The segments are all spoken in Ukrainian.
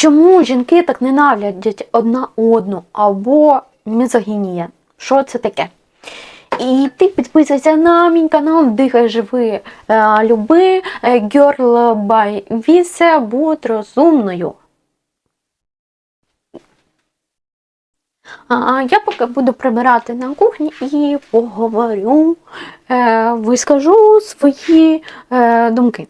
Чому жінки так ненавидять одна одну або мізогінія? Що це таке? І ти підписуйся на мій канал, дихай живи, е, люби, е, girl by Вісе, будь розумною. Я поки буду прибирати на кухні і поговорю, е, вискажу свої думки.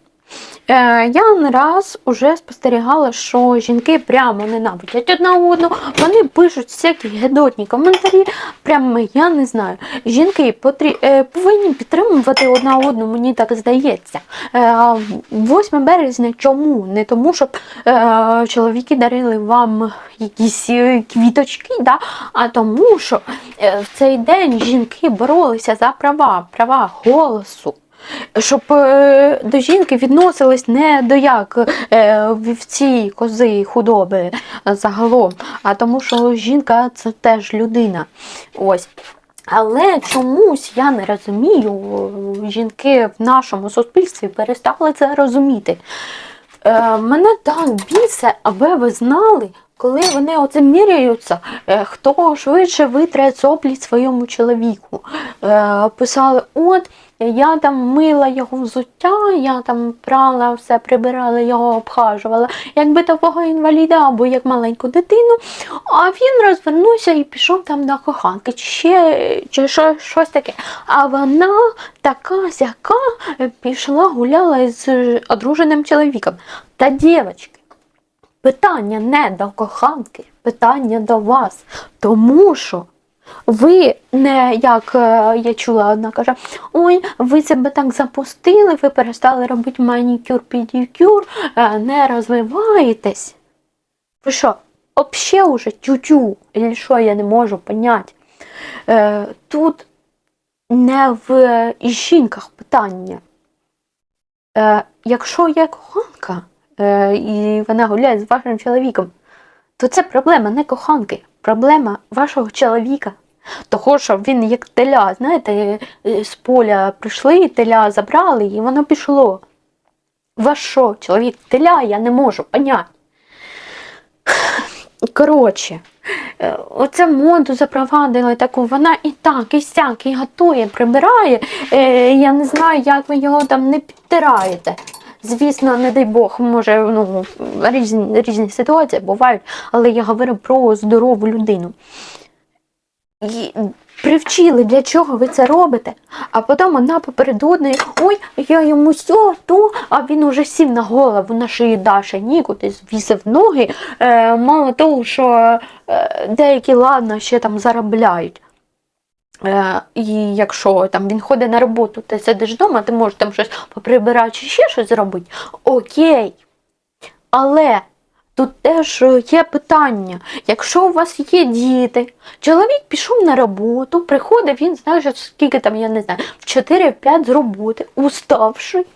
Е, я не раз уже спостерігала, що жінки прямо ненавидять одна одну, вони пишуть всякі гедотні коментарі. Прямо я не знаю. Жінки потрі... е, повинні підтримувати одна одну, мені так здається. Е, 8 березня чому? Не тому, щоб е, чоловіки дарили вам якісь е, квіточки, да? а тому, що е, в цей день жінки боролися за права, права голосу щоб е, до жінки відносились не до як е, вівці, кози, худоби загалом, а тому, що жінка це теж людина. Ось. Але чомусь я не розумію, жінки в нашому суспільстві перестали це розуміти. Е, мене так бісить, аби ви знали, коли вони оце міряються, е, хто швидше витре соплі своєму чоловіку. Е, писали, от я там мила його взуття, я там прала все, прибирала його, обхажувала, якби такого інваліда або як маленьку дитину. А він розвернувся і пішов там до коханки, чи ще чи що, щось таке. А вона така сяка пішла, гуляла з одруженим чоловіком. Та дівчатки, питання не до коханки, питання до вас. Тому що ви не як е, я чула, одна каже: ой, ви себе так запустили, ви перестали робити манікюр, педикюр, е, не розвиваєтесь. Ви що, обще уже тю-тю, чи що я не можу поняти. Е, Тут не в жінках питання. Якщо є коханка, і вона гуляє з вашим чоловіком, то це проблема не коханки, проблема вашого чоловіка. Того, що він як теля, знаєте, е, з поля прийшли, теля забрали, і воно пішло. Ваш що, чоловік теля, я не можу поняти. Коротше, е, оце моду запровадили таку, вона і так, і сяк, і готує, прибирає. Е, Я не знаю, як ви його там не підтираєте. Звісно, не дай Бог, може, ну, різні, різні ситуації бувають, але я говорю про здорову людину. Привчили, для чого ви це робите, а потім вона попередодні, ой, я йому все, то, а він уже сів на голову на шиї Даші, нікуди звісив ноги. Е, мало того, що е, деякі, ладно, ще там заробляють. Е, і якщо там він ходить на роботу, ти сидиш вдома, ти можеш там щось поприбирати чи ще щось зробити. Окей. Але тут теж є питання. Якщо у вас є діти, чоловік пішов на роботу, приходить, він знає, скільки там, я не знаю, в 4-5 з роботи, уставший.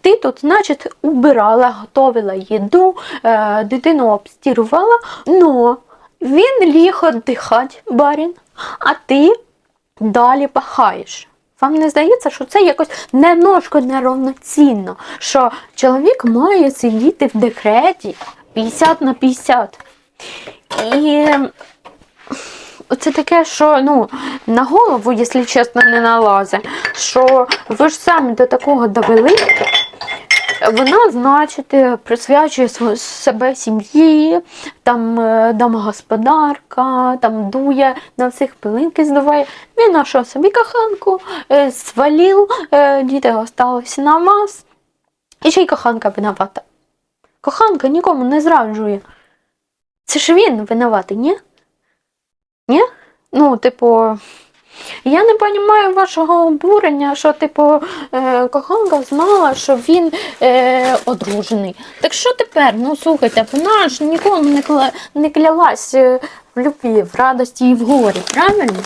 Ти тут, значить, убирала, готувала їду, е, дитину обстірувала, но він ліг віддихати, барін, а ти далі пахаєш. Вам не здається, що це якось немножко неравноцінно, що чоловік має сидіти в декреті 50 на 50. І це таке, що ну, на голову, якщо чесно, не налазить, що ви ж самі до такого довели. Вона, значить, присвячує себе сім'ї, там е, домогосподарка, там дує на всіх пилинки здуває. Він нашов собі коханку, е, свалив, е, діти осталися на вас. І ще й коханка винувата. Коханка нікому не зраджує. Це ж він винуватий, ні? Ні? Ну, типу, я не розумію вашого обурення, що, типу, е, коханка знала, що він е, одружений. Так що тепер? Ну, слухайте, вона ж нікому не, кла, не клялась е, в любві, в радості і в горі, правильно?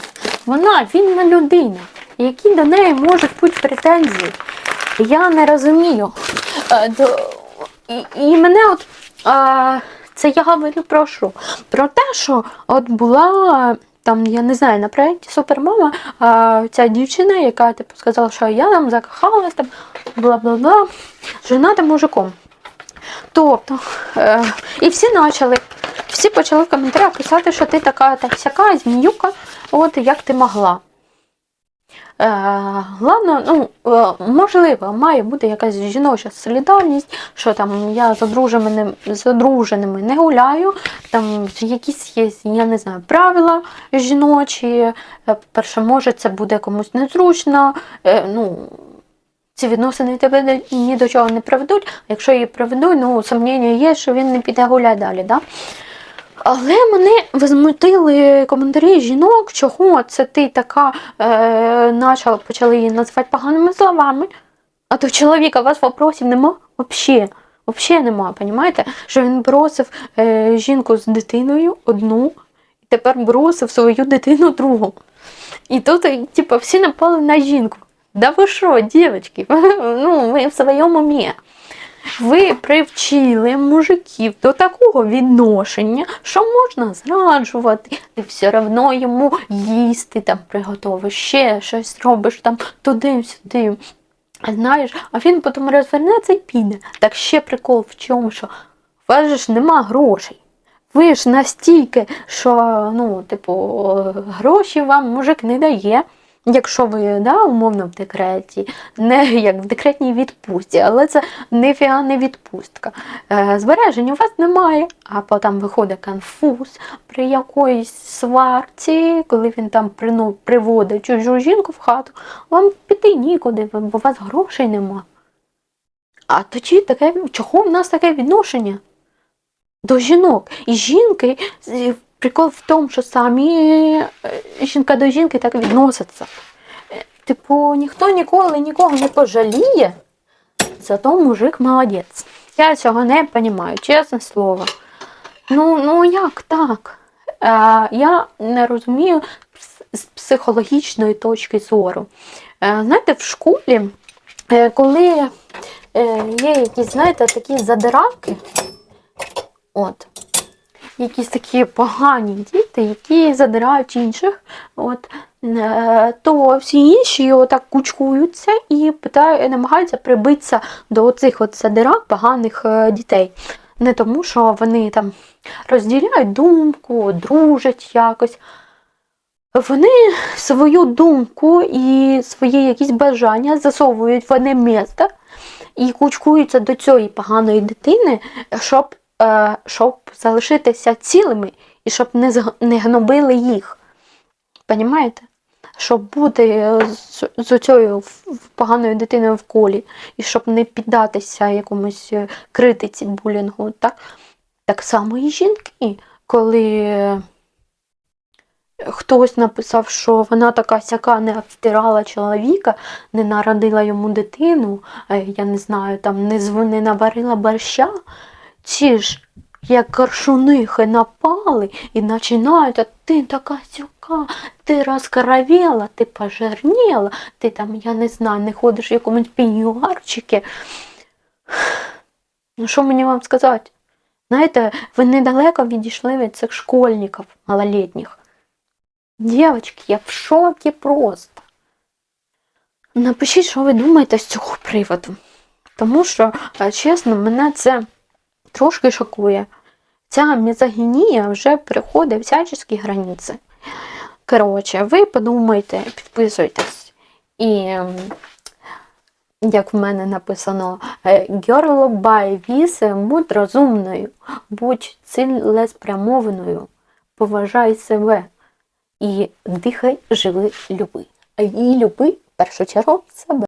Вона вільна людина. Які до неї можуть бути претензії? Я не розумію. Е, до, і, і мене от. Е, це я говорю про що? Про те, що от була там, я не знаю, на проєкті Супермама а, ця дівчина, яка типу сказала, що я там закохалась, там бла-бла-бла, женатим мужиком. Тобто, е, і всі почали, всі почали в коментарях писати, що ти така так сяка, зміюка, от як ти могла. Е, Ладно, ну, е, можливо, має бути якась жіноча солідарність, що там я з одруженими, з одруженими не гуляю, там якісь є, я не знаю, правила жіночі. Е, Перше, може, це буде комусь незручно. Ну, ці відносини тебе ні до чого не приведуть, а якщо її приведуть, ну, сумніння є, що він не піде гуляти далі. Да? Але мене возмутили коментарі жінок, чого це ти така е, начала, почали її називати поганими словами. А до чоловіка у вас вопросів нема? Взагалі. Взагалі нема, понімаєте? Що він бросив е, жінку з дитиною одну, і тепер бросив свою дитину другу. І тут, е, типу, всі напали на жінку. Да ви що, дівчатки? Ну, ви в своєму умі. Ви привчили мужиків до такого відношення, що можна зраджувати, ти все одно йому їсти там приготовиш, ще щось робиш там туди-сюди. Знаєш, а він потім розвернеться і піде. Так ще прикол в чому, що у вас ж нема грошей. Ви ж настільки, що ну, типу, гроші вам мужик не дає. Якщо ви да, умовно в декреті, не як в декретній відпустці, але це ніфіга не відпустка. Е, збережень у вас немає, а потім виходить конфуз при якоїсь сварці, коли він там приводить чужу жінку в хату, вам піти нікуди, бо у вас грошей нема. А тоді таке, чого в нас таке відношення до жінок? І жінки, прикол в тому, що самі жінка до жінки так відносяться. Е, Типу, ніхто ніколи нікого не пожаліє, зато мужик молодець. Я цього не розумію, чесне слово. Ну, ну як так? Е, я не розумію з психологічної точки зору. Е, знаєте, в школі, е, коли е, є якісь, знаєте, такі задиравки, от, якісь такі погані діти, які задирають інших, от, е, то всі інші отак кучкуються і питають, намагаються прибитися до цих от задирак поганих е, дітей. Не тому, що вони там розділяють думку, дружать якось. Вони свою думку і свої якісь бажання засовують в одне місце і кучкуються до цієї поганої дитини, щоб, щоб залишитися цілими і щоб не, не гнобили їх. Понімаєте? Щоб бути е, з, з цією поганою дитиною в колі, і щоб не піддатися якомусь е, критиці булінгу. Так, так само і жінки, коли е, хтось написав, що вона така сяка не обстирала чоловіка, не народила йому дитину, е, я не знаю, там не, не наварила борща, ці ж як коршунихи напали і починають, а ти така сяка, ти розкаравела, ти пожирніла, ти там, я не знаю, не ходиш в якомусь пеньюарчикі. Ну, що мені вам сказати? Знаєте, ви недалеко відійшли від цих школьників малолітніх. Дівчатки, я в шокі просто. Напишіть, що ви думаєте з цього приводу. Тому що, е, чесно, мене це трошки шокує. Ця мізогінія вже переходить всячески границі. Коротше, ви подумайте, підписуйтесь. І, ем, як в мене написано, е, Girl by Вісе, будь розумною, будь цілеспрямованою, поважай себе і дихай, живи, люби. І люби в першу чергу себе.